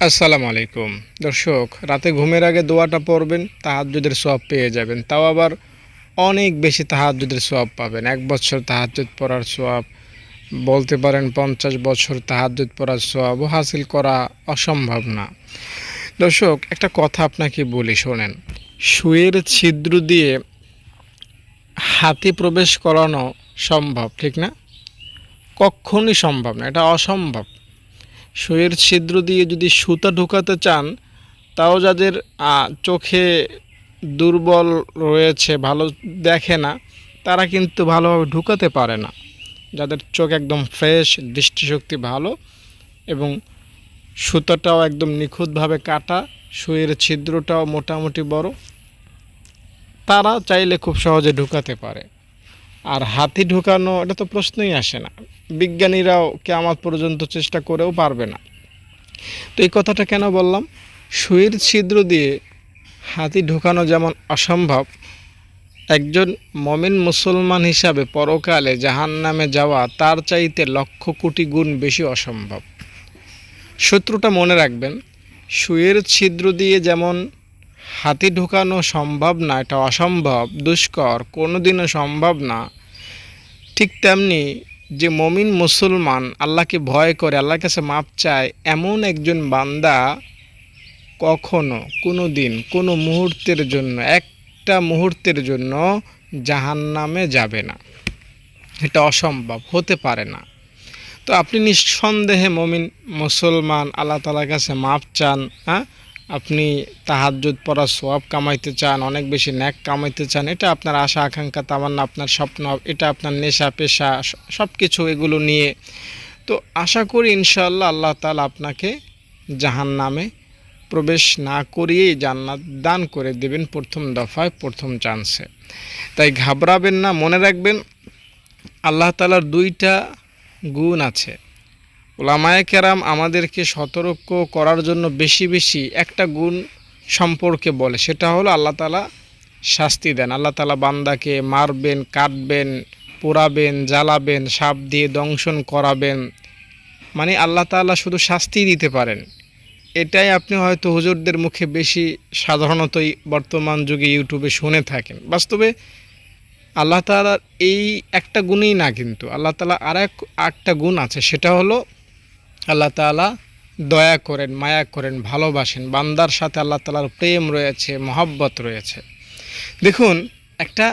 আসসালামু আলাইকুম। দর্শক, রাতে ঘুমের আগে দোয়াটা পড়বেন, তাহাজ্জুদের সওয়াব পেয়ে যাবেন। তাও আবার অনেক বেশি তাহাজ্জুদের সওয়াব পাবেন। এক বছর তাহাজ্জুদ পড়ার সওয়াব, বলতে পারেন পঞ্চাশ বছর তাহাজ্জুদ পড়ার সওয়াবও হাসিল করা অসম্ভব না। দর্শক, একটা কথা আপনাকে বলি, শোনেন। সুয়ের ছিদ্র দিয়ে হাতি প্রবেশ করানো সম্ভব, ঠিক না? কখনই সম্ভব না, এটা অসম্ভব। সুইয়ের ছিদ্র দিয়ে যদি সুতা ঢোকাতে চান, তাও যাদের চোখে দুর্বল রয়েছে, ভালো দেখে না, তারা কিন্তু ভালোভাবে ঢুকাতে পারে না। যাদের চোখ একদম ফ্রেশ, দৃষ্টিশক্তি ভালো এবং সুতাটাও একদম নিখুঁতভাবে কাটা সুইয়ের ছিদ্রটাও মোটামুটি বড়, তারা চাইলে খুব সহজে ঢুকাতে পারে। আর হাতি ঢুকানো, এটা তো প্রশ্নই আসে না। বিজ্ঞানীরাও কেয়ামত পর্যন্ত চেষ্টা করেও পারবে না। তো এই কথাটা কেন বললাম? সুইয়ের ছিদ্র দিয়ে হাতি ঢুকানো যেমন অসম্ভব, একজন মমিন মুসলমান হিসাবে পরকালে জাহান নামে যাওয়া তার চাইতে লক্ষ কোটি গুণ বেশি অসম্ভব। শত্রুটা মনে রাখবেন সুয়ের ছিদ্র দিয়ে যেমন হাতি ঢুকানো সম্ভব না, এটা অসম্ভব, দুষ্কর, কোনোদিনও সম্ভব না। ঠিক তেমনি যে মমিন মুসলমান আল্লাহকে ভয় করে, আল্লাহর কাছে মাপ চায়, এমন একজন বান্দা কখনো কোনো দিন কোনো মুহূর্তের জন্য, একটা মুহূর্তের জন্য জাহান্নামে যাবে না। এটা অসম্ভব, হতে পারে না। তো আপনি নিঃসন্দেহে মমিন মুসলমান আল্লাহ তালার কাছে মাপ চান হ্যাঁ? আপনি তাহাজ্জুদ পড়ার সোয়াব কামাইতে চান, অনেক বেশি ন্যাক কামাইতে চান, এটা আপনার আশা, আকাঙ্ক্ষা, তামান্না, আপনার স্বপ্ন, এটা আপনার নেশা, পেশা সব কিছু এগুলো নিয়ে। তো আশা করি ইনশাল্লাহ আল্লাহ তালা আপনাকে জাহান নামে প্রবেশ না করিয়েই জান্নাত দান করে দেবেন প্রথম দফায়, প্রথম চান্সে। তাই ঘাবড়াবেন না, মনে রাখবেন আল্লাহ তালার দুইটা গুণ আছে। ওলামায়ে কেরাম আমাদেরকে সতর্ক করার জন্য বেশি বেশি একটা গুণ সম্পর্কে বলে। সেটা হলো আল্লাহ তালা শাস্তি দেন। আল্লাহ তালা বান্দাকে মারবেন, কাটবেন, পোড়াবেন, জ্বালাবেন, সাপ দিয়ে দংশন করাবেন। মানে আল্লাহ তালা শুধু শাস্তি দিতে পারেন। এটাই আপনি হয়তো হুজুরদের মুখে বেশি সাধারণতই বর্তমান যুগে ইউটিউবে শুনে থাকেন। বাস্তবে আল্লাহ তালার এই একটা গুণই না কিন্তু। আল্লাহ তালা আর এক একটা গুণ আছে। সেটা হলো আল্লাহ তালা দয়া করেন, মায়া করেন, ভালোবাসেন। বান্দার সাথে আল্লাহ তালার প্রেম রয়েছে, মহব্বত রয়েছে। দেখুন, একটা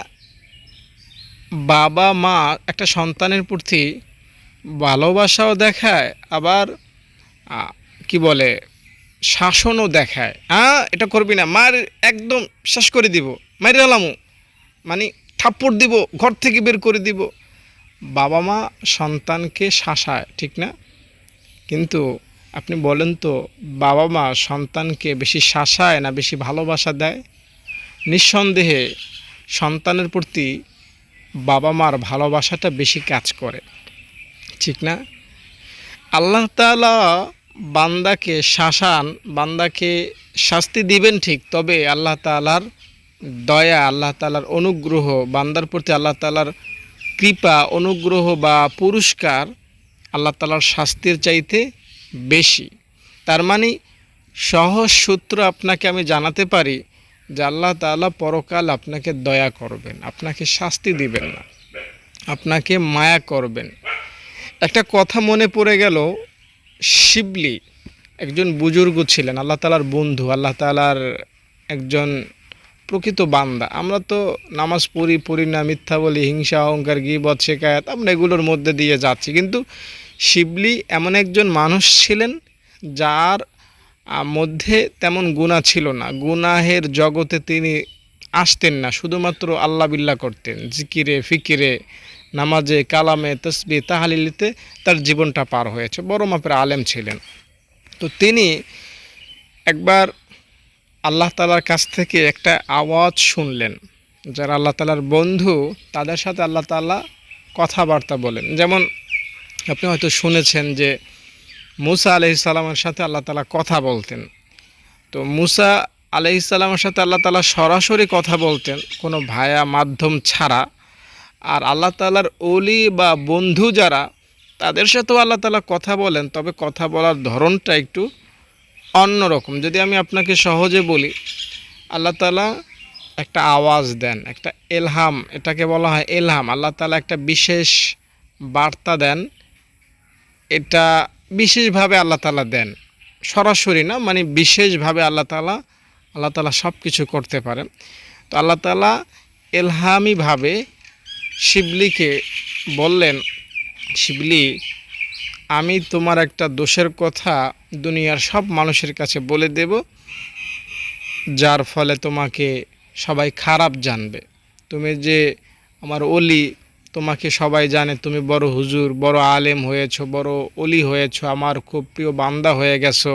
বাবা মা একটা সন্তানের প্রতি ভালোবাসাও দেখায়, আবার কি বলে, শাসনও দেখায়। হ্যাঁ এটা করবি না, মার একদম শেষ করে দিব মারি আলামু মানে থাপ্পড় দিব, ঘর থেকে বের করে দিব। বাবা মা সন্তানকে শাসায়, ঠিক না? কিন্তু আপনি বলেন তো বাবা মা সন্তানকে বেশি শাসায় না বেশি ভালোবাসা দেয়? নিঃসন্দেহে সন্তানের প্রতি বাবা মার ভালোবাসাটা বেশি কাজ করে। ঠিক না? আল্লাহ তাআলা বান্দাকে শাসান, বান্দাকে শাস্তি দিবেন ঠিক, তবে আল্লাহ তাআলার দয়া, আল্লাহ তাআলার অনুগ্রহ, বান্দার প্রতি আল্লাহ তালার কৃপা, অনুগ্রহ বা পুরস্কার আল্লাহ তালার শাস্তির চাইতে বেশি। তার মানে সহজ সূত্র আপনাকে আমি জানাতে পারি যে আল্লাহ তাআলা পরকাল আপনাকে দয়া করবেন, আপনাকে শাস্তি দিবেন না, আপনাকে মায়া করবেন। একটা কথা মনে পড়ে গেল, শিবলি একজন বুজুর্গ ছিলেন, আল্লাহ তালার বন্ধু, আল্লাহ তালার একজন প্রকৃত বান্দা। আমরা তো নামাজ পড়ি পড়ি না, মিথ্যা বলি, হিংসা, অহংকার, গিবত শেখায়াত আমরা এগুলোর মধ্যে দিয়ে যাচ্ছি। কিন্তু শিবলি এমন একজন মানুষ ছিলেন যার মধ্যে তেমন গুণা ছিল না। গুনাহের জগতে তিনি আসতেন না, শুধুমাত্র আল্লাহ বিল্লাহ করতেন। জিকিরে, ফিকিরে, নামাজে, কালামে তসবি তাহালিলিতে তার জীবনটা পার হয়েছে। বড় মাপের আলেম ছিলেন। তো তিনি একবার আল্লাহ তালার কাছ থেকে একটা আওয়াজ শুনলেন, যারা আল্লাহ তালার বন্ধু তাদের সাথে আল্লাহ তাআলা কথাবার্তা বলেন। যেমন আপনি হয়তো শুনেছেন যে মুসা আলহিসাল্লামের সাথে আল্লাহ তালা কথা বলতেন। তো মুসা আলহিসাল্লামের সাথে আল্লাহ তালা সরাসরি কথা বলতেন, কোনো ভায়া মাধ্যম ছাড়া। আর আল্লাহ তালার অলি বা বন্ধু যারা, তাদের সাথেও আল্লাহ তালা কথা বলেন, তবে কথা বলার ধরনটা একটু অন্যরকম যদি আমি আপনাকে সহজে বলি, আল্লাহ তালা একটা আওয়াজ দেন, একটা এলহাম, এটাকে বলা হয় এলহাম। আল্লাহ তালা একটা বিশেষ বার্তা দেন এটা বিশেষভাবে আল্লাহ তালা দেন। সরাসরি না মানে বিশেষভাবে আল্লাহ তালা আল্লাহ তালা সব কিছু করতে পারেন তো আল্লাহ তালা এলহামিভাবে শিবলিকে বললেন, শিবলি, আমি তোমার একটা দোষের কথা দুনিয়ার সব মানুষের কাছে বলে দেব, যার ফলে তোমাকে সবাই খারাপ জানবে। তুমি যে আমার অলি তোমাকে সবাই জানে তুমি বড় হুজুর বড় আলেম হয়েছো বড় অলি হয়েছো আমার খুব প্রিয় বান্দা হয়ে গেছো।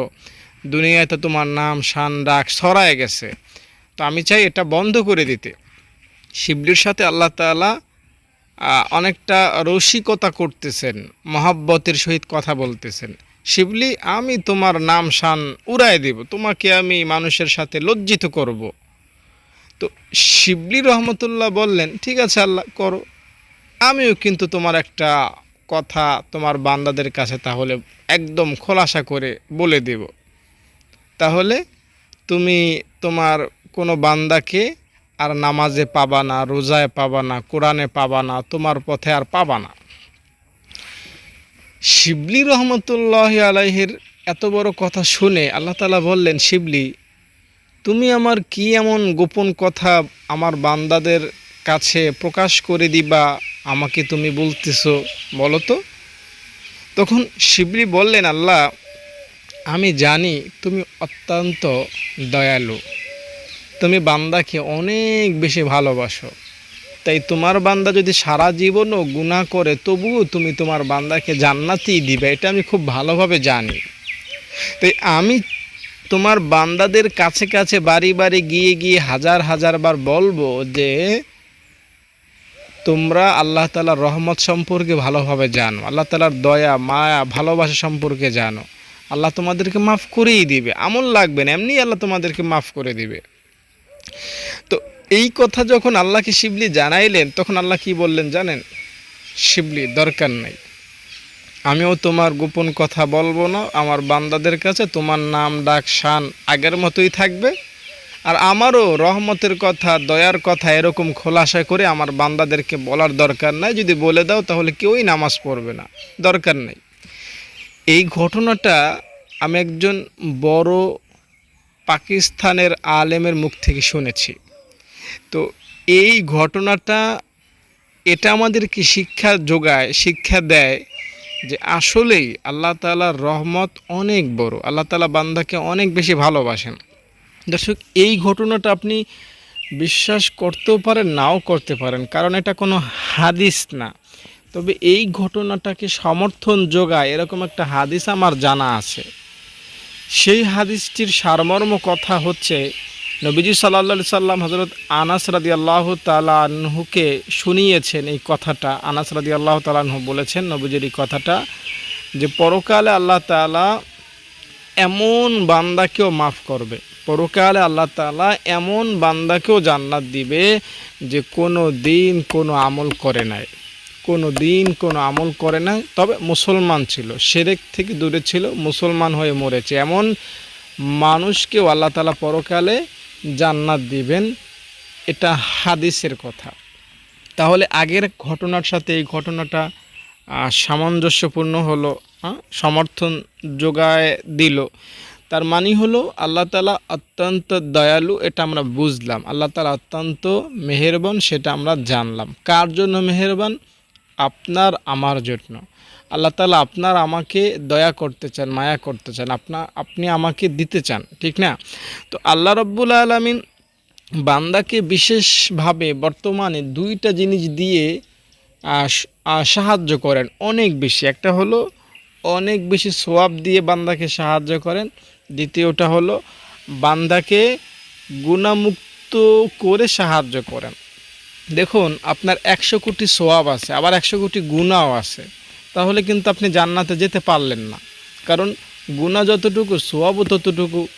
দুনিয়াতে তোমার নাম শান ডাক ছড়ায় গেছে। তো আমি চাই এটা বন্ধ করে দিতে। শিবলির সাথে আল্লাহ আহ, অনেকটা রসিকতা করতেছেন মহাব্বতের সহিত কথা বলতেছেন। শিবলি আমি তোমার নাম শান উড়াই দেব তোমাকে আমি মানুষের সাথে লজ্জিত করব। তো শিবলি রহমতুল্লাহ বললেন ঠিক আছে আল্লাহ করো। আমিও কিন্তু তোমার একটা কথা তোমার বান্দাদের কাছে তাহলে একদম খোলাসা করে বলে দেব। তাহলে তুমি তোমার কোনো বান্দাকে আর নামাজে পাবা না, রোজায় পাবা না, কোরআনে পাবা না, তোমার পথে আর পাবা না। শিবলি রহমতুল্লাহ আলাইহির এত বড় কথা শুনে আল্লাহ তালা বললেন, শিবলি, তুমি আমার কি এমন গোপন কথা আমার বান্দাদের কাছে প্রকাশ করে দিবা আমাকে তুমি বলতেছো, বলো তো। তখন শিবলি বললেন, আল্লাহ, আমি জানি তুমি অত্যন্ত দয়ালু। তুমি বান্দাকে অনেক বেশি ভালোবাসো। তাই তোমার বান্দা যদি সারা জীবনও গুনাহ করে, তবুও তুমি তোমার বান্দাকে জান্নাতেই দিবে, এটা আমি খুব ভালোভাবে জানি। তাই আমি তোমার বান্দাদের কাছে কাছে বাড়ি বাড়ি গিয়ে গিয়ে হাজার হাজার বার বলব যে তোমরা আল্লাহ তালার রহমত সম্পর্কে ভালোভাবে জানো। আল্লাহ তালার দয়া, মায়া, ভালোবাসা সম্পর্কে জানো। আল্লাহ তোমাদেরকে মাফ করেই দিবে। আমল লাগবে না, এমনি আল্লাহ তোমাদেরকে মাফ করে দিবে। তো এই কথা যখন আল্লাহকে শিবলি জানাইলেন, তখন আল্লাহ কি বললেন জানেন? শিবলি, দরকার নাই। আমিও তোমার গোপন কথা বলব না, আমার বান্দাদের কাছে তোমার নাম, ডাক, শান আগের মতোই থাকবে। আর আমারও রহমতের কথা, দয়ার কথা এরকম খোলাসা করে আমার বান্দাদেরকে বলার দরকার নাই। যদি বলে দাও তাহলে কেউই নামাজ পড়বে না। দরকার নেই। এই ঘটনাটা আমি একজন বড় পাকিস্তানের আলেমের মুখ থেকে শুনেছি। তো এই ঘটনাটা, এটা আমাদেরকে শিক্ষা যোগায়, শিক্ষা দেয় যে আসলেই আল্লাহ তালার রহমত অনেক বড়। আল্লাহ তালা বান্দাকে অনেক বেশি ভালোবাসেন। দর্শক, এই ঘটনাটা আপনি বিশ্বাস করতেও পারেন, নাও করতে পারেন, কারণ এটা কোনো হাদিস না। তবে এই ঘটনাটাকে সমর্থন যোগায় এরকম একটা হাদিস আমার জানা আছে। সেই হাদিসটির সারমর্ম কথা হচ্ছে, নবীজি সাল্লা সাল্লাম হজরত আনাস রাদি আল্লাহ তালাহুকে শুনিয়েছেন এই কথাটা। আনাস রাদি আল্লাহ তালাহু বলেছেন, নবীজির এই কথাটা যে, পরকালে আল্লাহ তালা এমন বান্দাকেও মাফ করবে। পরকালে আল্লাহ তালা এমন বান্দাকেও জান্নাত দিবে যে কোনো দিন কোনো আমল করে নাই। কোনো দিন কোনো আমল করে নাই, তবে মুসলমান ছিল, সেরেক থেকে দূরে ছিল, মুসলমান হয়ে মরেছে। এমন মানুষকেও আল্লাহ তালা পরকালে জান্নাত দিবেন, এটা হাদিসের কথা। তাহলে আগের ঘটনার সাথে এই ঘটনাটা সামঞ্জস্যপূর্ণ হলো সমর্থন যোগায় দিল। তার মানে হলো আল্লাহ তালা অত্যন্ত দয়ালু, এটা আমরা বুঝলাম। আল্লাহ তালা অত্যন্ত মেহেরবান, সেটা আমরা জানলাম। কার জন্য মেহেরবান? আপনার, আমার জন্য। আল্লাহ তালা আপনার আমাকে দয়া করতে চান, মায়া করতে চান, আপনা, আপনি আমাকে দিতে চান, ঠিক না? তো আল্লাহ রব্বুল আলমিন বান্দাকে বিশেষভাবে বর্তমানে দুইটা জিনিস দিয়ে সাহায্য করেন অনেক বেশি। একটা হলো অনেক বেশি সোয়াব দিয়ে বান্দাকে সাহায্য করেন দ্বিতীয়টা হলো, বান্দাকে গুণামুক্ত করে সাহায্য করেন। দেখুন, আপনার একশো কোটি সোয়াব আছে, আবার একশো কোটি গুণাও আছে। তাহলে কিন্তু আপনি জান্নাতে যেতে পারলেন না। কারণ গুণা যতটুকু, সোয়াবও ততটুকু,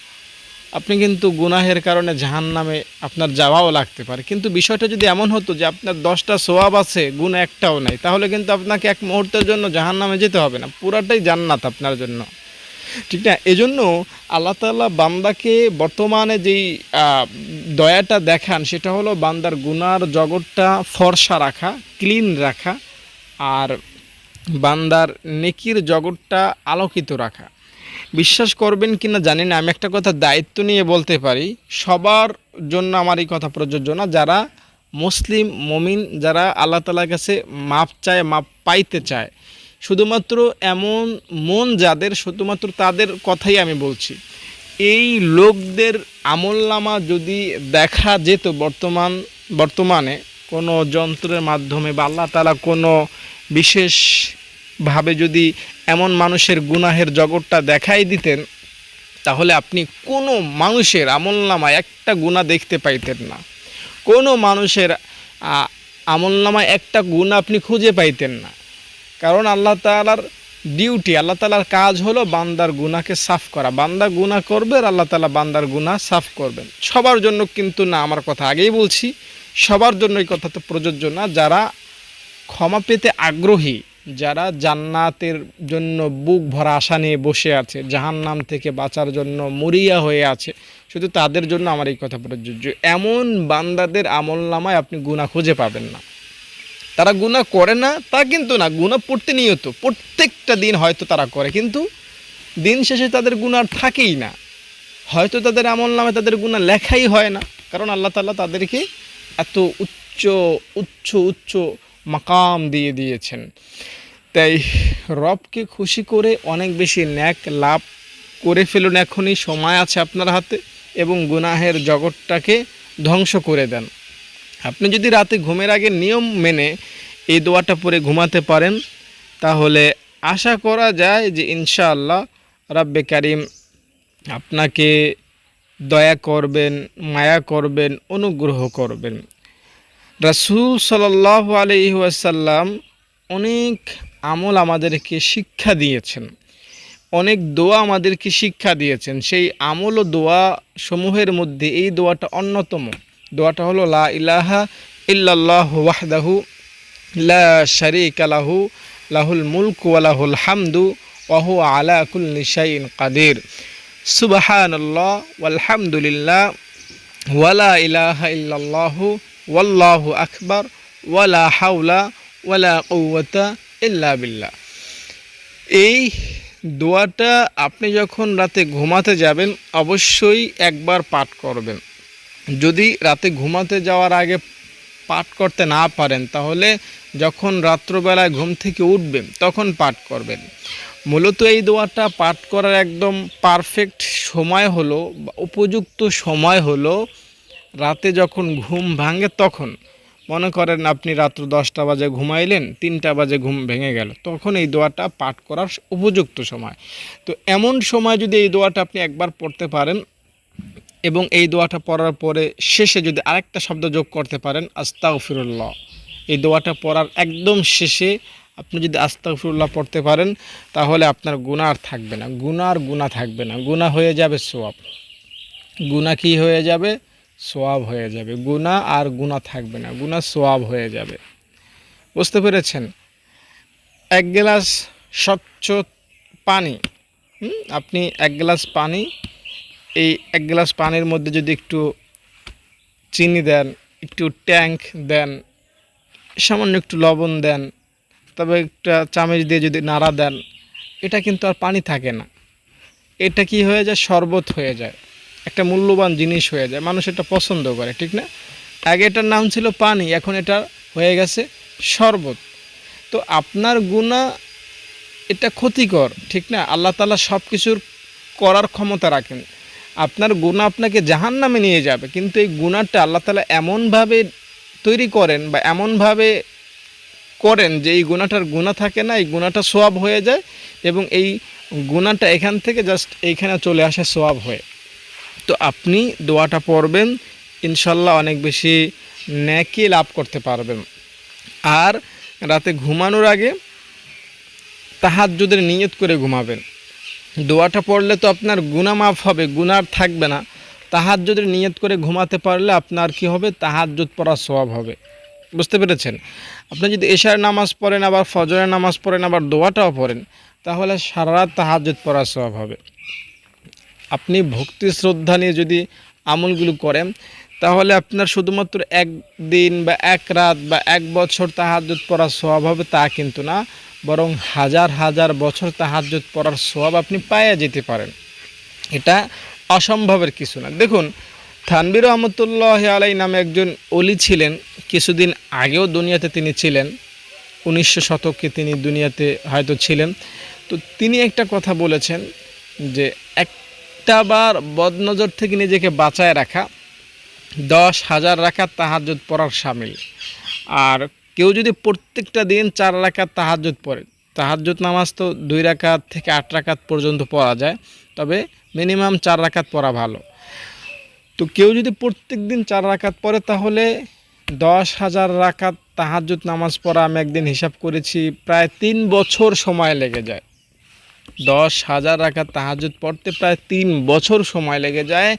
আপনি কিন্তু গুনাহের কারণে জাহান নামে আপনার যাওয়াও লাগতে পারে। কিন্তু বিষয়টা যদি এমন হতো যে আপনার দশটা সোয়াব আছে, গুণ একটাও নাই, তাহলে কিন্তু আপনাকে এক মুহূর্তের জন্য জাহান নামে যেতে হবে না। পুরাটাই জান্নাত আপনার জন্য। ঠিক না? এজন্য আল্লাহ তাআলা বান্দাকে বর্তমানে যেই দয়াটা দেখান, সেটা হলো বান্দার গুনার জগৎটা ফর্সা রাখা, ক্লিন রাখা, আর বান্দার নেকির জগৎটা আলোকিত রাখা। বিশ্বাস করবেন কি না জানি না, আমি একটা কথা দায়িত্ব নিয়ে বলতে পারি, সবার জন্য আমার এই কথা প্রযোজ্য না। যারা মুসলিম, মমিন, যারা আল্লাহ তালার কাছে মাপ চায়, মাপ পাইতে চায় শুধুমাত্র এমন মন যাদের, শুধুমাত্র তাদের কথাই আমি বলছি। এই লোকদের আমলনামা যদি দেখা যেত বর্তমান, বর্তমানে কোনো যন্ত্রের মাধ্যমে বা আল্লাহ তালা কোনো বিশেষভাবে যদি এমন মানুষের গুনাহের জগৎটা দেখাই দিতেন, তাহলে আপনি কোনো মানুষের আমলনামায় একটা গুণা দেখতে পাইতেন না। কোনো মানুষের আমলনামায় একটা গুণ আপনি খুঁজে পাইতেন না। কারণ আল্লাহ তালার ডিউটি আল্লাহ তালার কাজ হলো বান্দার গুনাকে সাফ করা। বান্দা গুনাহ করবে আর আল্লাহ তালা বান্দার গুনাহ সাফ করবেন। সবার জন্য কিন্তু না, আমার কথা আগেই বলছি, সবার জন্য এই কথা তো প্রযোজ্য না। যারা ক্ষমা পেতে আগ্রহী, যারা জান্নাতের জন্য বুক ভরা আশা নিয়ে বসে আছে, জাহান্নাম থেকে বাঁচার জন্য মরিয়া হয়ে আছে, শুধু তাদের জন্য আমার এই কথা প্রযোজ্য। এমন বান্দাদের আমল নামায় আপনি গুণা খুঁজে পাবেন না। তারা গুণা করে না, তা কিন্তু না গুণা প্রতিনিয়ত, প্রত্যেকটা দিন হয়তো তারা করে, কিন্তু দিন শেষে তাদের গুণার থাকেই না। হয়তো তাদের আমল নামে তাদের গুণা লেখাই হয় না, কারণ আল্লাহ তাল্লাহ তাদেরকে এত উচ্চ উচ্চ উচ্চ মাকাম দিয়ে দিয়েছেন। তাই রবকে খুশি করে অনেক বেশি ন্যাক লাভ করে ফেলুন এখনই, সময় আছে আপনার হাতে, এবং গুনাহের জগৎটাকে ধ্বংস করে দেন। আপনি যদি রাতে ঘুমের আগে নিয়ম মেনে এই দোয়াটা পরে ঘুমাতে পারেন, তাহলে আশা করা যায় যে ইনশাআল্লাহ রাব্বে কারিম আপনাকে দয়া করবেন, মায়া করবেন, অনুগ্রহ করবেন। রাসূল সাল্লাহ আলহি ওয়াসাল্লাম অনেক আমল আমাদেরকে শিক্ষা দিয়েছেন। অনেক দোয়া আমাদেরকে শিক্ষা দিয়েছেন। সেই আমল ও দোয়া সমূহের মধ্যে এই দোয়াটা অন্যতম। দোয়াটা হলো, লা ইলাহা ইল্লাল্লাহ ওয়াহদাহু লা শারিকা লাহু, লাহুল মুলক ওয়া লাহুল হামদু ওয়া হুয়া আলা কুল্লি শাইইন কাদির। সুবহানাল্লাহ, ওয়ালহামদুলিল্লাহ ওয়ালা ইলাহা ইল্লাল্লাহু ওয়াল্লাহু আকবার ওয়ালা হাওলা ওয়ালা কুওয়াতা ইল্লা বিল্লাহ। এই দোয়াটা আপনি যখন রাতে ঘুমাতে যাবেন, অবশ্যই একবার পাঠ করবেন। যদি রাতে ঘুমাতে যাওয়ার আগে পাঠ করতে না পারেন, তাহলে যখন রাত্রবেলায় ঘুম থেকে উঠবেন, তখন পাঠ করবেন। মূলত এই দোয়াটা পাঠ করার একদম পারফেক্ট সময় হলো উপযুক্ত সময় হলো রাতে যখন ঘুম ভাঙে তখন। মনে করেন আপনি রাত্র দশটা বাজে ঘুমাইলেন, তিনটা বাজে ঘুম ভেঙে গেল, তখন এই দোয়াটা পাঠ করার উপযুক্ত সময়। তো এমন সময় যদি এই দোয়াটা আপনি একবার পড়তে পারেন এবং এই দোয়াটা পড়ার পরে শেষে যদি আরেকটা শব্দ যোগ করতে পারেন, আস্তাগফিরুল্লাহ। এই দোয়াটা পড়ার একদম শেষে আপনি যদি আস্তাগফিরুল্লাহ পড়তে পারেন, তাহলে আপনার গুনাহ আর থাকবে না। গুণা আর গুণা থাকবে না। গুনাহ হয়ে যাবে সোয়াব। গুনাহ কি হয়ে যাবে? সোয়াব হয়ে যাবে। গুনাহ আর গুনাহ থাকবে না। গুনাহ সোয়াব হয়ে যাবে। বুঝতে পেরেছেন? এক গ্লাস স্বচ্ছ পানি। আপনি এক গ্লাস পানি এই এক গ্লাস পানির মধ্যে যদি একটু চিনি দেন, একটু ট্যাঙ্ক দেন, সামান্য একটু লবণ দেন, তবে একটা চামচ দিয়ে যদি নাড়া দেন, এটা কিন্তু আর পানি থাকে না। এটা কি হয়ে যায়? শরবত হয়ে যায়। একটা মূল্যবান জিনিস হয়ে যায়। মানুষ এটা পছন্দ করে, ঠিক না? আগে এটার নাম ছিল পানি, এখন এটা হয়ে গেছে শরবত। তো আপনার গুণা এটা ক্ষতিকর, ঠিক না? আল্লাহ তালা সব কিছুর করার ক্ষমতা রাখেন। আপনার গুণা আপনাকে জাহান নামে নিয়ে যাবে। কিন্তু এই গুণাটা আল্লাহ তালা এমনভাবে তৈরি করেন বা এমনভাবে করেন যে এই গুণাটার গুণা থাকে না, এই গুণাটা সোয়াব হয়ে যায় এবং এই গুণাটা এখান থেকে জাস্ট এইখানে চলে আসে সোয়াব হয়ে। তো আপনি দোয়াটা পড়বেন ইনশাল্লাহ অনেক বেশি ন্যাকি লাভ করতে পারবেন। আর রাতে ঘুমানোর আগে তাহাজ্জুদের নিয়ত করে ঘুমাবেন। দোয়াটা পড়লে তো আপনার গুণা মাফ হবে গুনার থাকবে না। তাহাজ্জুদের নিয়ত করে ঘুমাতে পারলে আপনার কি হবে? তাহাজ্জুদ পড়ার স্বভাব হবে। বুঝতে পেরেছেন? আপনি যদি এশার নামাজ পড়েন, আবার ফজরের নামাজ পড়েন, আবার দোয়াটাও পড়েন, তাহলে সারা রাত তাহাজ্জুদ পড়ার সওয়াব হবে। আপনি ভক্তি শ্রদ্ধা নিয়ে যদি আমলগুলো করেন, তাহলে আপনার শুধুমাত্র একদিন বা এক রাত বা এক বছর তাহাজ্জুদ পড়ার স্বভাব হবে তা কিন্তু না। বরং হাজার হাজার বছর তাহাজ্জুদ পড়ার স্বভাব আপনি পাইয়া যেতে পারেন। এটা অসম্ভবের কিছু না। দেখুন থানবির রহমতুল্লাহ আলাই নামে একজন অলি ছিলেন। কিছুদিন আগেও দুনিয়াতে তিনি ছিলেন। উনিশশো শতকে তিনি দুনিয়াতে হয়তো ছিলেন। তো তিনি একটা কথা বলেছেন যে, একটা বার বদনজর থেকে নিজেকে বাঁচায় রাখা, দশ হাজার রাখাত তাহাজ্জুদ পড়ার সামিল। আর কেউ যদি প্রত্যেকটা দিন চার রাকাত তাহাজ্জুদ পড়ে, তাহাজ্জুদ নামাজ তো দুই রাকাত থেকে আট রাকাত পর্যন্ত পড়া যায়, তবে মিনিমাম চার রাকাত পড়া ভালো। তো কেউ যদি প্রত্যেক দিন চার রাকাত পড়ে, তাহলে দশ হাজার রাকাত তাহাজ্জুদ নামাজ পড়া আমি একদিন হিসাব করেছি, প্রায় তিন বছর সময় লেগে যায়। দশ হাজার রাকাত তাহাজ্জুদ পড়তে প্রায় তিন বছর সময় লেগে যায়।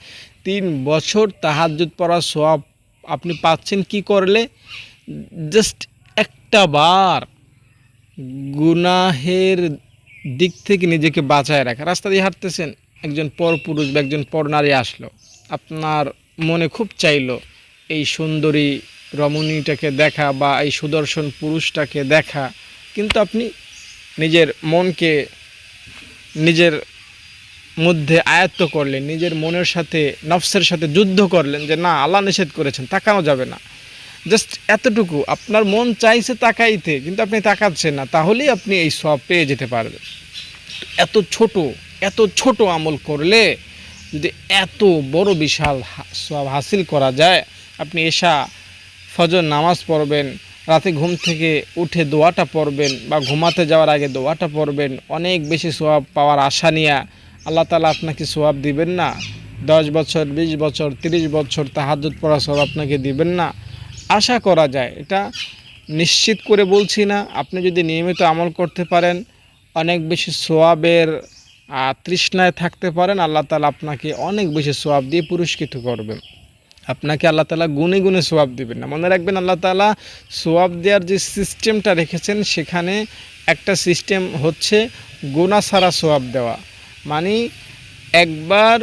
তিন বছর তাহাজ্জুদ পড়া সব আপনি পাচ্ছেন কি করলে? জাস্ট একটা বার গুনাহের দিক থেকে নিজেকে বাঁচায় রাখা। রাস্তা দিয়ে হাঁটতেছেন, একজন পরপুরুষ বা একজন পরনারী আসলো। আপনার মনে খুব চাইলো এই সুন্দরী রমণীটাকে দেখা বা এই সুদর্শন পুরুষটাকে দেখা। কিন্তু আপনি নিজের মনকে নিজের মধ্যে আয়ত্ত করলেন, নিজের মনের সাথে, নফসের সাথে যুদ্ধ করলেন যে, না, আল্লাহ নিষেধ করেছেন, তাকানো যাবে না। জাস্ট এতটুকু, আপনার মন চাইছে তাকাইতে, কিন্তু আপনি তাকাচ্ছেন না, তাহলেই আপনি এই সব পেয়ে যেতে পারবেন। এত ছোট এত ছোট আমল করলে যদি এত বড় বিশাল সব হাসিল করা যায়, আপনি এসা, ফজর নামাজ পড়বেন, রাতে ঘুম থেকে উঠে দোয়াটা পড়বেন বা ঘুমাতে যাওয়ার আগে দোয়াটা পড়বেন, অনেক বেশি সোয়াব পাওয়ার আশা নিয়ে আল্লাহ তালা আপনাকে সোয়াব দিবেন না। দশ বছর, বিশ বছর, তিরিশ বছর তাহাজুদ পড়া সব আপনাকে দিবেন না। আশা করা যায়, এটা নিশ্চিত করে বলছি না। আপনি যদি নিয়মিত আমল করতে পারেন, অনেক বেশি সোয়াবের তৃষ্ণায় থাকতে পারেন, আল্লাহ তালা আপনাকে অনেক বেশি সোয়াব দিয়ে পুরস্কৃত করবেন। আপনাকে আল্লাহ তালা গুনে গুনে সোয়াব দেবেন না। মনে রাখবেন, আল্লাহ তালা সোয়াব দেওয়ার যে সিস্টেমটা রেখেছেন, সেখানে একটা সিস্টেম হচ্ছে গোনা সারা সোয়াব দেওয়া। মানে একবার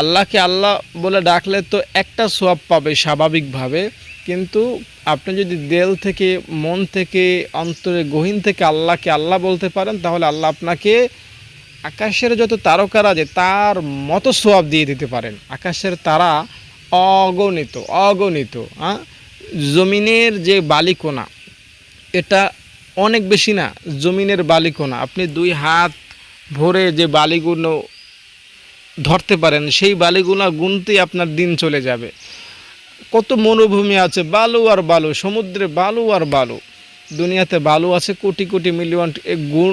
আল্লাহকে আল্লাহ বলে ডাকলে তো একটা সোয়াব পাবে স্বাভাবিকভাবে। কিন্তু আপনি যদি দেল থেকে, মন থেকে, অন্তরে, গহীন থেকে আল্লাহকে আল্লাহ বলতে পারেন, তাহলে আল্লাহ আপনাকে আকাশের যত তারকারা যে তার মতো সোয়াব দিয়ে দিতে পারেন। আকাশের তারা অগণিত অগণিত হ্যাঁ জমিনের যে বালিকোনা, এটা অনেক বেশি না, জমিনের বালিকোনা। আপনি দুই হাত ভরে যে বালিগুলো ধরতে পারেন, সেই বালিগুলো গুনতেই আপনার দিন চলে যাবে। কত মরুভূমি আছে, বালু আর বালু, সমুদ্রে বালু আর বালু। দুনিয়াতে বালু আছে, কোটি কোটি মিলিয়ন গুণ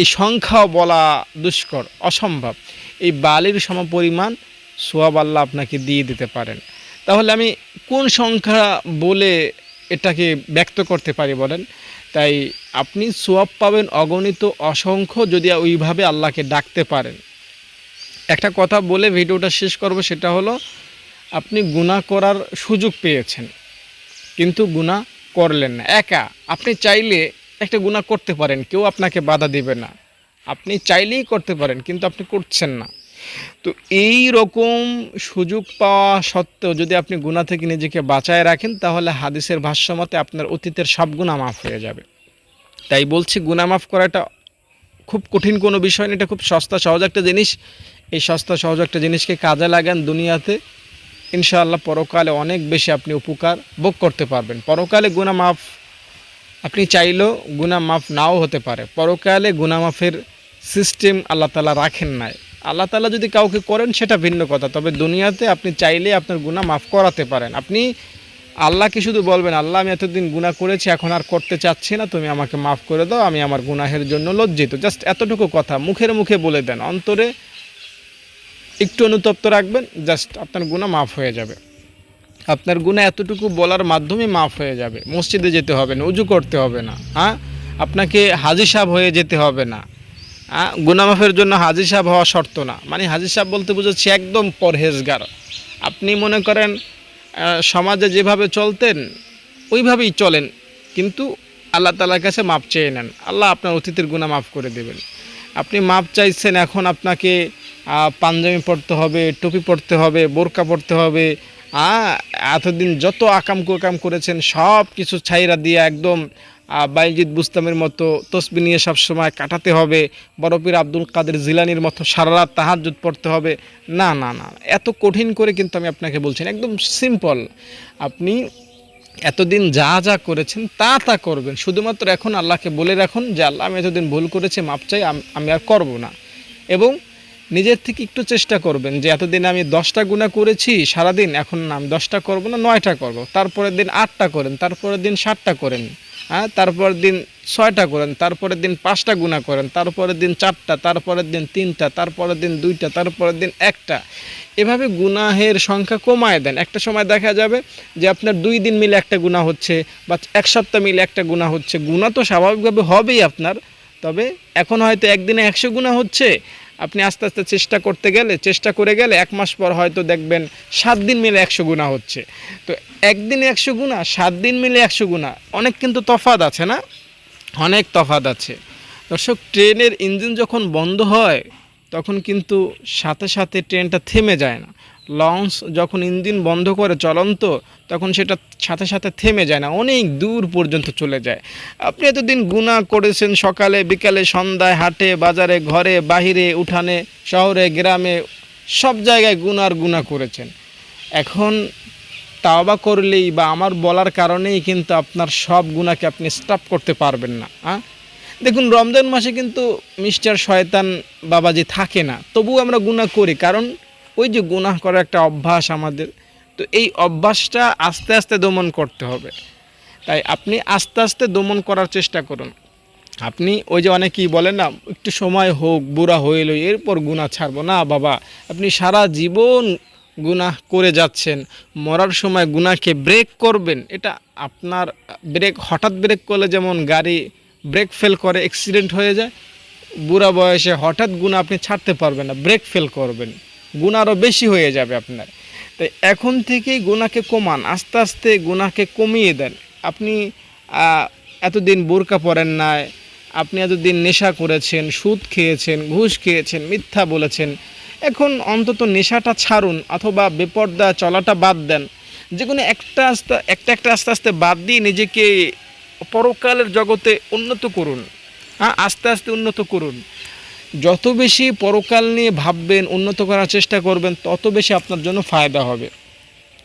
এই সংখ্যাও বলা দুষ্কর, অসম্ভব। এই বালির সমপরিমাণ সোয়াব আল্লাহ আপনাকে দিয়ে দিতে পারেন। তাহলে আমি কোন সংখ্যা বলে এটাকে ব্যক্ত করতে পারি বলেন? তাই আপনি সোয়াব পাবেন অগণিত অসংখ্য যদি ওইভাবে আল্লাহকে ডাকতে পারেন। একটা কথা বলে ভিডিওটা শেষ করব, সেটা হলো আপনি গুনাহ করার সুযোগ পেয়েছেন, কিন্তু গুনাহ করলেন না। একা, আপনি চাইলে একটা গুনাহ করতে পারেন, কেউ আপনাকে বাধা দেবে না। আপনি চাইলেই করতে পারেন, কিন্তু আপনি করছেন না। তো এই রকম সুযোগ পাওয়া সত্ত্বেও যদি আপনি গুনাহ থেকে নিজেকে বাঁচায় রাখেন, তাহলে হাদিসের ভাষ্যমতে আপনার অতীতের সব গুনাহ মাফ হয়ে যাবে। তাই বলছি, গুনাহ মাফ করাটা খুব কঠিন কোনো বিষয় না, এটা খুব সস্তা, সহজ একটা জিনিস। এই সস্তা সহজ একটা জিনিসকে কাজে লাগান দুনিয়াতে, ইনশাআল্লাহ পরকালে অনেক বেশি আপনি উপকার ভোগ করতে পারবেন। পরকালে গুনাহ মাফ আপনি চাইলেও গুনাহ মাফ নাও হতে পারে। পরকালে গুনাহ মাফের সিস্টেম আল্লাহ তালা রাখেন নাই। আল্লাহ তালা যদি কাউকে করেন সেটা ভিন্ন কথা, তবে দুনিয়াতে আপনি চাইলে আপনার গুণা মাফ করাতে পারেন। আপনি আল্লাহকে শুধু বলবেন, আল্লাহ, আমি এতদিন গুনাহ করেছি, এখন আর করতে চাচ্ছি না, তুমি আমাকে মাফ করে দাও, আমি আমার গুনাহের জন্য লজ্জিত। জাস্ট এতটুকু কথা মুখের মুখে বলে দেন, অন্তরে একটু অনুতপ্ত রাখবেন জাস্ট আপনার গুণা মাফ হয়ে যাবে। আপনার গুণা এতটুকু বলার মাধ্যমে মাফ হয়ে যাবে। মসজিদে যেতে হবে না, উজু করতে হবে না হ্যাঁ? আপনাকে হাজি সাহেব হয়ে যেতে হবে না। হ্যাঁ? গুনাহ মাফের জন্য হাজি সাহেব হওয়া শর্ত না। মানে হাজি সাহেব বলতে বুঝাচ্ছি একদম পরহেজগার। আপনি মনে করেন সমাজে যেভাবে চলতেন, ওইভাবেই চলেন। কিন্তু আল্লাহ তালার কাছে মাপ চেয়ে নেন। আল্লাহ আপনার অতীতের গুণা মাফ করে দেবেন। আপনি মাপ চাইছেন, এখন আপনাকে পাঞ্জাবি পরতে হবে, টুপি পরতে হবে, বোরকা পরতে হবে। এতদিন যত আকাম কুকাম করেছেন, সব কিছু ছাইরা দিয়ে একদম বাইজিৎ বুস্তামের মতো তসবি নিয়ে সবসময় কাটাতে হবে। বরফির আব্দুল কাদের জিলানির মতো সারা রাত তাহাজ্জুদ পড়তে হবে। না না না এত কঠিন করে কিন্তু আমি আপনাকে বলছি একদম সিম্পল আপনি এতদিন যা যা করেছেন, তা তা করবেন। শুধুমাত্র এখন আল্লাহকে বলে রাখুন যে, আল্লাহ, আমি এতদিন ভুল করেছি, মাপ চাই আমি আর করব না। এবং নিজের থেকে একটু চেষ্টা করবেন যে এতদিন আমি দশটা গুণা করেছি, সারাদিন এখন আমি দশটা করব না, নয়টা করব। তারপরের দিন আটটা করেন, তারপরের দিন সাতটা করেন হ্যাঁ? তারপরের দিন ছয়টা করেন, তারপরের দিন পাঁচটা গুণা করেন, তারপরের দিন চারটা, তারপরের দিন তিনটা, তারপরের দিন দুইটা, তারপরের দিন একটা। এভাবে গুনাহের সংখ্যা কমায় দেন। একটা সময় দেখা যাবে যে আপনার দুই দিন মিলে একটা গুণা হচ্ছে বা এক সপ্তাহ মিলে একটা গুণা হচ্ছে। গুণা তো স্বাভাবিকভাবে হবেই আপনার, তবে এখন হয়তো একদিনে একশো গুণা হচ্ছে আপনি আস্তে আস্তে চেষ্টা করতে গেলে, চেষ্টা করে গেলে এক মাস পর হয়তো দেখবেন সাত দিন মিলে একশো গুণা হচ্ছে। তো একদিনে একশো গুণা, সাত দিন মিলে একশো গুণা, অনেক কিন্তু তফাত আছে না? অনেক তফাত আছে। দর্শক, ট্রেনের ইঞ্জিন যখন বন্ধ হয়, তখন কিন্তু সাথে সাথে ট্রেনটা থেমে যায় না। লঞ্চ যখন ইঞ্জিন বন্ধ করে চলন্ত, তখন সেটা সাথে সাথে থেমে যায় না, অনেক দূর পর্যন্ত চলে যায়। আপনি এতদিন গুণা করেছেন সকালে, বিকালে, সন্ধ্যায়, হাটে, বাজারে, ঘরে, বাহিরে, উঠানে, শহরে, গ্রামে, সব জায়গায় গুনার গুণা করেছেন। এখন তাওবা করলেই বা আমার বলার কারণেই কিন্তু আপনার সব গুণাকে আপনি স্টপ করতে পারবেন না হ্যাঁ দেখুন, রমজান মাসে কিন্তু মিস্টার শয়তান বাবাজি থাকে না, তবুও আমরা গুনাহ করি, কারণ ওই যে গুনাহ করার একটা অভ্যাস আমাদের, তো এই অভ্যাসটা আস্তে আস্তে দমন করতে হবে। তাই আপনি আস্তে আস্তে দমন করার চেষ্টা করুন। আপনি ওই যে অনেকেই বলেন না, একটু সময় হোক, বুড়া হয়ে হইল এরপর গুণা ছাড়বো। না বাবা, আপনি সারা জীবন গুনাহ করে যাচ্ছেন, মরার সময় গুনাহকে ব্রেক করবেন। এটা আপনার ব্রেক হঠাৎ ব্রেক করলে যেমন গাড়ি ব্রেক ফেল করে অ্যাক্সিডেন্ট হয়ে যায়, বুড়া বয়সে হঠাৎ গুণা আপনি ছাড়তে পারবেন না ব্রেক ফেল করবেন। গুণ আরও বেশি হয়ে যাবে আপনার। তাই এখন থেকেই গুণাকে কমান, আস্তে আস্তে গুণাকে কমিয়ে দেন। আপনি এতদিন বোরকা পরেন নাই, আপনি এতদিন নেশা করেছেন, সুদ খেয়েছেন, ঘুষ খেয়েছেন, মিথ্যা বলেছেন। এখন অন্তত নেশাটা ছাড়ুন অথবা বেপর্দা চলাটা বাদ দেন। যে কোনো একটা আস্তে, একটা একটা আস্তে আস্তে বাদ দিয়ে নিজেকে পরকালের জগতে উন্নত করুন। হ্যাঁ আস্তে আস্তে উন্নত করুন। যত বেশি পরকাল নিয়ে ভাববেন, উন্নত করার চেষ্টা করবেন, তত বেশি আপনার জন্য ফায়দা হবে।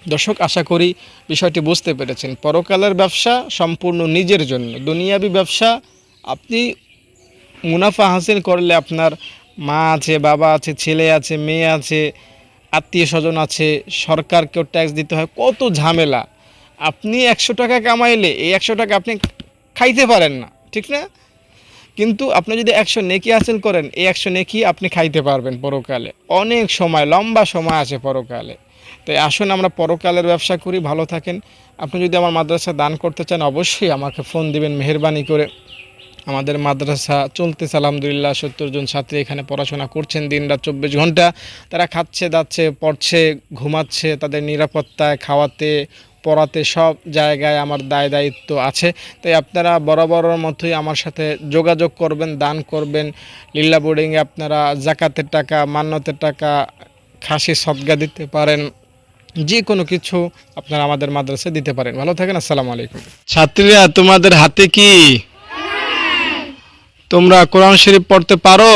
দর্শক, আশা করি বিষয়টি বুঝতে পেরেছেন। পরকালের ব্যবসা সম্পূর্ণ নিজের জন্য। দুনিয়াবি ব্যবসা, আপনি মুনাফা হাসিল করলে আপনার মা আছে, বাবা আছে, ছেলে আছে, মেয়ে আছে আত্মীয় স্বজন আছে, সরকারকেও ট্যাক্স দিতে হয়। কত ঝামেলা। আপনি একশো টাকা কামাইলে এই একশো টাকা আপনি খাইতে পারেন না, ঠিক না? কিন্তু আপনি যদি একশো নেকি হাসিল করেন, এই একশো নেকি আপনি খাইতে পারবেন পরকালে। অনেক সময়, লম্বা সময় আছে পরকালে। তাই আসুন আমরা পরকালের ব্যবসা করি, ভালো থাকেন। আপনি যদি আমার মাদ্রাসা দান করতে চান, অবশ্যই আমাকে ফোন দিবেন, মেহরবানি করে। আমাদের মাদ্রাসা চলতেছে, আলহামদুলিল্লাহ, সত্তর জন ছাত্রী এখানে পড়াশোনা করছেন দিন রাত চব্বিশ ঘণ্টা। তারা খাচ্ছে, দাচ্ছে, পড়ছে, ঘুমাচ্ছে, তাদের নিরাপত্তায়, খাওয়াতে পড়াতে সব জায়গায় আমার দায় দায়িত্ব আছে। তাই আপনারা বরাবরের মতোই আমার সাথে যোগাযোগ করবেন দান করবেন। লীলা বোর্ডিংয়ে আপনারা জাকাতের টাকা মান্যতের টাকা খাসি সদগা দিতে পারেন। যে কোনো কিছু আপনারা আমাদের মাদ্রাসায় দিতে পারেন। ভালো থাকেন আসসালামু আলাইকুম। ছাত্রীরা তোমাদের হাতে কি? তোমরা কোরআন শরীফ পড়তে পারো?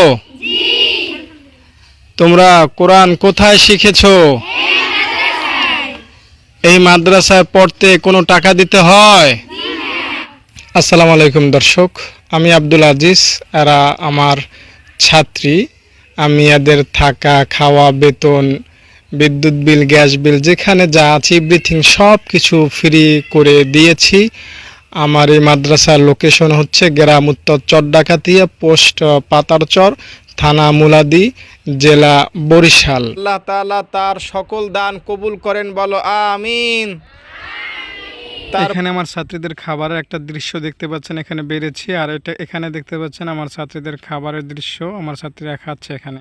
তোমরা কোরআন কোথায় শিখেছো? এই মাদ্রাসায় পড়তে কোনো টাকা দিতে হয়? আসসালামু আলাইকুম দর্শক, আমি আব্দুল আজিজ, এরা আমার ছাত্রী। আমি এদের থাকা, খাওয়া, বেতন, বিদ্যুৎ বিল, গ্যাস বিল, যেখানে যা আছে এভরিথিং সব কিছু ফ্রি করে দিয়েছি। আমার এই মাদ্রাসার লোকেশন হচ্ছে গ্রাম উত্তর চর ডাকাতিয়া, পোস্ট পাতারচর থানা মুলাদি জেলা বরিশাল। আল্লাহ তালা তার সকল দান কবুল করেন বলো আমিন। এখানে আমার ছাত্রীদের খাবারের একটা দৃশ্য দেখতে পাচ্ছেন এখানে বেড়েছি আর এটা এখানে দেখতে পাচ্ছেন আমার ছাত্রীদের খাবারের দৃশ্য আমার ছাত্রীরা খাচ্ছে এখানে।